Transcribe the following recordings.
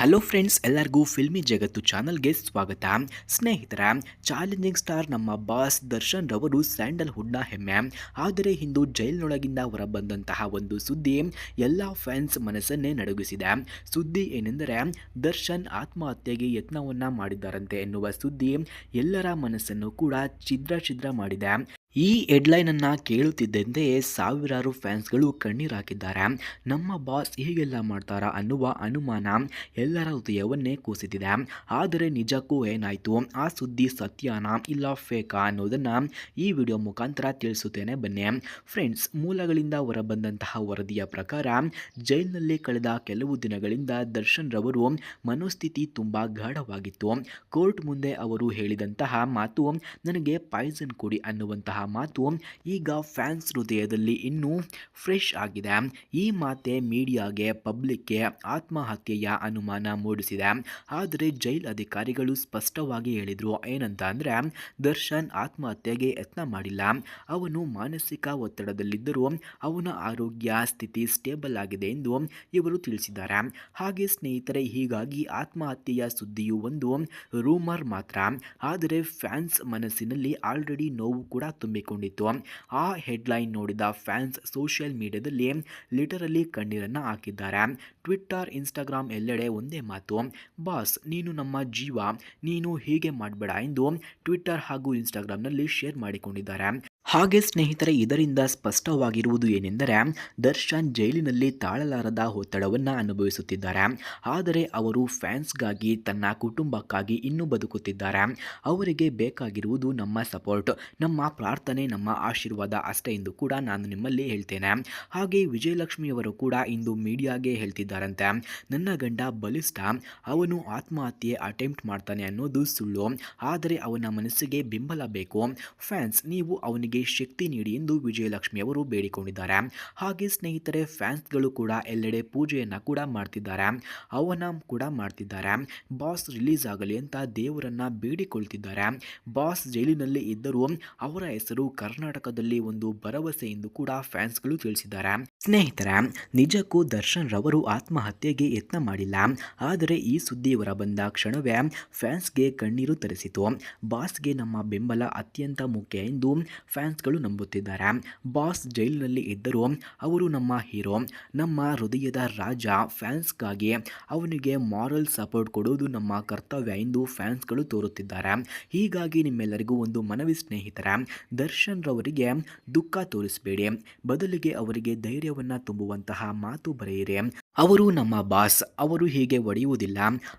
Hello friends ಎಲ್ಲರಿಗೂ filmy ಜಗತ್ತು ಚಾನಲ್ಗೆ ಸ್ವಾಗತ. ಸ್ನೇಹಿತರ, ಚಾಲೆಂಜಿಂಗ್ ಸ್ಟಾರ್ ನಮ್ಮ ಬಾಸ್ ದರ್ಶನ್ ರವರು ಸ್ಯಾಂಡಲ್ವುಡ್ನ ಹೆಮ್ಮೆ. ಆದರೆ ಇಂದು ಜೈಲ್ನೊಳಗಿಂದ ಹೊರಬಂದಂತಹ ಒಂದು ಸುದ್ದಿ ಎಲ್ಲ ಫ್ಯಾನ್ಸ್ ಮನಸ್ಸನ್ನೇ ನಡುಗಿಸಿದೆ. ಸುದ್ದಿ ಏನೆಂದರೆ, ದರ್ಶನ್ ಆತ್ಮಹತ್ಯೆಗೆ ಯತ್ನವನ್ನ ಮಾಡಿದ್ದಾರಂತೆ ಎನ್ನುವ ಸುದ್ದಿ ಎಲ್ಲರ ಮನಸ್ಸನ್ನು ಕೂಡ ಛಿದ್ರ ಛಿದ್ರ ಮಾಡಿದೆ. ಈ ಹೆಡ್ಲೈನ್ ಅನ್ನ ಕೇಳುತ್ತಿದ್ದಂತೆ ಸಾವಿರಾರು ಫ್ಯಾನ್ಸ್ಗಳು ಕಣ್ಣೀರು ಹಾಕಿದ್ದಾರೆ. ನಮ್ಮ ಬಾಸ್ ಹೀಗೆಲ್ಲ ಮಾಡ್ತಾರಾ ಅನ್ನುವ ಅನುಮಾನ ಎಲ್ಲರ ಹೃದಯವನ್ನೇ ಕೂಸಿತಿದೆ ಆದರೆ ನಿಜಕ್ಕೂ ಏನಾಯಿತು? ಆ ಸುದ್ದಿ ಸತ್ಯನಾ ಇಲ್ಲ ಫೇಕಾ ಅನ್ನೋದನ್ನು ಈ ವಿಡಿಯೋ ಮುಖಾಂತರ ತಿಳಿಸುತ್ತೇನೆ ಬನ್ನಿ. ಫ್ರೆಂಡ್ಸ್, ಮೂಲಗಳಿಂದ ಹೊರಬಂದಂತಹ ವರದಿಯ ಪ್ರಕಾರ ಜೈಲಿನಲ್ಲಿ ಕಳೆದ ಕೆಲವು ದಿನಗಳಿಂದ ದರ್ಶನ್ ರವರು ಮನೋಸ್ಥಿತಿ ತುಂಬ ಗಾಢವಾಗಿತ್ತು. ಕೋರ್ಟ್ ಮುಂದೆ ಅವರು ಹೇಳಿದಂತಹ ಮಾತು, ನನಗೆ ಪಾಯ್ಸನ್ ಕೊಡಿ ಅನ್ನುವಂತಹ ಮಾತು ಈಗ ಫ್ಯಾನ್ಸ್ ಹೃದಯದಲ್ಲಿ ಇನ್ನೂ ಫ್ರೆಶ್ ಆಗಿದೆ. ಈ ಮಾತೆ ಮೀಡಿಯಾಗೆ, ಪಬ್ಲಿಕ್ಗೆ ಆತ್ಮಹತ್ಯೆಯ ಅನುಮಾನ ಮೂಡಿಸಿದೆ. ಆದರೆ ಜೈಲ್ ಅಧಿಕಾರಿಗಳು ಸ್ಪಷ್ಟವಾಗಿ ಹೇಳಿದರು ಏನಂತ ಅಂದರೆ, ದರ್ಶನ್ ಆತ್ಮಹತ್ಯೆಗೆ ಯತ್ನ ಮಾಡಿಲ್ಲ. ಅವನು ಮಾನಸಿಕ ಒತ್ತಡದಲ್ಲಿದ್ದರೂ ಅವನ ಆರೋಗ್ಯ ಸ್ಥಿತಿ ಸ್ಟೇಬಲ್ ಆಗಿದೆ ಎಂದು ಇವರು ತಿಳಿಸಿದ್ದಾರೆ. ಹಾಗೆ ಸ್ನೇಹಿತರೆ, ಹೀಗಾಗಿ ಆತ್ಮಹತ್ಯೆಯ ಸುದ್ದಿಯು ಒಂದು ರೂಮರ್ ಮಾತ್ರ. ಆದರೆ ಫ್ಯಾನ್ಸ್ ಮನಸ್ಸಿನಲ್ಲಿ ಆಲ್ರೆಡಿ ನೋವು ಕೂಡ ತುಂಬಿಕೊಂಡಿತ್ತು. ಆ ಹೆಡ್ಲೈನ್ ನೋಡಿದ ಫ್ಯಾನ್ಸ್ ಸೋಷಿಯಲ್ ಮೀಡಿಯಾದಲ್ಲಿ ಲಿಟರಲಿ ಕಣ್ಣೀರನ್ನು ಹಾಕಿದ್ದಾರೆ. ಟ್ವಿಟ್ಟರ್, ಇನ್ಸ್ಟಾಗ್ರಾಮ್ ಎಲ್ಲೆಡೆ ಒಂದೇ ಮಾತು, ಬಾಸ್, ನೀನು ನಮ್ಮ ಜೀವ, ನೀನು ಹೀಗೆ ಮಾಡಬೇಡ ಎಂದು ಟ್ವಿಟ್ಟರ್ ಹಾಗೂ ಇನ್ಸ್ಟಾಗ್ರಾಮ್ನಲ್ಲಿ ಶೇರ್ ಮಾಡಿಕೊಂಡಿದ್ದಾರೆ. ಹಾಗೆ ಸ್ನೇಹಿತರೆ, ಇದರಿಂದ ಸ್ಪಷ್ಟವಾಗಿರುವುದು ಏನೆಂದರೆ, ದರ್ಶನ್ ಜೈಲಿನಲ್ಲಿ ತಾಳಲಾರದ ಒತ್ತಡವನ್ನು ಅನುಭವಿಸುತ್ತಿದ್ದಾರೆ. ಆದರೆ ಅವರು ಫ್ಯಾನ್ಸ್ಗಾಗಿ, ತನ್ನ ಕುಟುಂಬಕ್ಕಾಗಿ ಇನ್ನೂ ಬದುಕುತ್ತಿದ್ದಾರೆ. ಅವರಿಗೆ ಬೇಕಾಗಿರುವುದು ನಮ್ಮ ಸಪೋರ್ಟ್, ನಮ್ಮ ಪ್ರಾರ್ಥನೆ, ನಮ್ಮ ಆಶೀರ್ವಾದ ಅಷ್ಟೇ ಎಂದು ಕೂಡ ನಾನು ನಿಮ್ಮಲ್ಲಿ ಹೇಳ್ತೇನೆ. ಹಾಗೆ ವಿಜಯಲಕ್ಷ್ಮಿಯವರು ಕೂಡ ಇಂದು ಮೀಡಿಯಾಗೆ ಹೇಳ್ತಿದ್ದಾರಂತೆ, ನನ್ನ ಗಂಡ ಬಲಿಷ್ಠ, ಅವನು ಆತ್ಮಹತ್ಯೆ ಅಟೆಂಪ್ಟ್ ಮಾಡ್ತಾನೆ ಅನ್ನೋದು ಸುಳ್ಳು, ಆದರೆ ಅವನ ಮನಸ್ಸಿಗೆ ಬೆಂಬಲ ಬೇಕು. ಫ್ಯಾನ್ಸ್, ನೀವು ಅವನಿಗೆ ಶಕ್ತಿ ನೀಡಿ ಎಂದು ವಿಜಯಲಕ್ಷ್ಮಿ ಅವರು ಬೇಡಿಕೊಂಡಿದ್ದಾರೆ. ಹಾಗೆ ಸ್ನೇಹಿತರೆ, ಫ್ಯಾನ್ಸ್ಗಳು ಕೂಡ ಎಲ್ಲೆಡೆ ಪೂಜೆಯನ್ನು ಕೂಡ ಮಾಡ್ತಿದ್ದಾರೆ. ಅವನ ಕೂಡ ಮಾಡ್ತಿದ್ದಾರೆ. ಬಾಸ್ ರಿಲೀಸ್ ಆಗಲಿ ಅಂತ ದೇವರನ್ನ ಬೇಡಿಕೊಳ್ತಿದ್ದಾರೆ. ಬಾಸ್ ಜೈಲಿನಲ್ಲಿ ಇದ್ದರೂ ಅವರ ಹೆಸರು ಕರ್ನಾಟಕದಲ್ಲಿ ಒಂದು ಭರವಸೆ ಎಂದು ಕೂಡ ಫ್ಯಾನ್ಸ್ಗಳು ತಿಳಿಸಿದ್ದಾರೆ. ಸ್ನೇಹಿತರೆ, ನಿಜಕ್ಕೂ ದರ್ಶನ್ ರವರು ಆತ್ಮಹತ್ಯೆಗೆ ಯತ್ನ ಮಾಡಿಲ್ಲ. ಆದರೆ ಈ ಸುದ್ದಿ ಹೊರಬಂದ ಕ್ಷಣವೇ ಫ್ಯಾನ್ಸ್ಗೆ ಕಣ್ಣೀರು ತರಿಸಿತು. ಬಾಸ್ಗೆ ನಮ್ಮ ಬೆಂಬಲ ಅತ್ಯಂತ ಮುಖ್ಯ ಎಂದು ಫ್ಯಾನ್ಸ್ಗಳು ನಂಬುತ್ತಿದ್ದಾರೆ. ಬಾಸ್ ಜೈಲಿನಲ್ಲಿ ಇದ್ದರೂ ಅವರು ನಮ್ಮ ಹೀರೋ, ನಮ್ಮ ಹೃದಯದ ರಾಜ. ಫ್ಯಾನ್ಸ್ಗಾಗಿ ಅವನಿಗೆ ಮಾರಲ್ ಸಪೋರ್ಟ್ ಕೊಡುವುದು ನಮ್ಮ ಕರ್ತವ್ಯ ಎಂದು ಫ್ಯಾನ್ಸ್ಗಳು ತೋರುತ್ತಿದ್ದಾರೆ. ಹೀಗಾಗಿ ನಿಮ್ಮೆಲ್ಲರಿಗೂ ಒಂದು ಮನವಿ ಸ್ನೇಹಿತರ, ದರ್ಶನ್ ರವರಿಗೆ ದುಃಖ ತೋರಿಸಬೇಡಿ. ಬದಲಿಗೆ ಅವರಿಗೆ ಧೈರ್ಯವನ್ನು ತುಂಬುವಂತಹ ಮಾತು ಬರೆಯಿರಿ. ಅವರು ನಮ್ಮ ಬಾಸ್, ಅವರು ಹೀಗೆ ಒಡೆಯುವುದಿಲ್ಲ,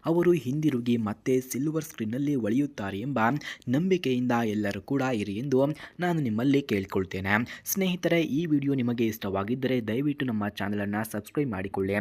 ಅವರು ಹಿಂದಿರುಗಿ ಮತ್ತೆ ಸಿಲ್ವರ್ ಸ್ಕ್ರೀನಲ್ಲಿ ಒಳೆಯುತ್ತಾರೆ ಎಂಬ ನಂಬಿಕೆಯಿಂದ ಎಲ್ಲರೂ ಕೂಡ ಇರಿ ಎಂದು ನಾನು ನಿಮ್ಮಲ್ಲಿ ಕೇಳಿಕೊಳ್ತೇನೆ. ಸ್ನೇಹಿತರೆ, ಈ ವಿಡಿಯೋ ನಿಮಗೆ ಇಷ್ಟವಾಗಿದ್ದರೆ ದಯವಿಟ್ಟು ನಮ್ಮ ಚಾನಲನ್ನು ಸಬ್ಸ್ಕ್ರೈಬ್ ಮಾಡಿಕೊಳ್ಳಿ.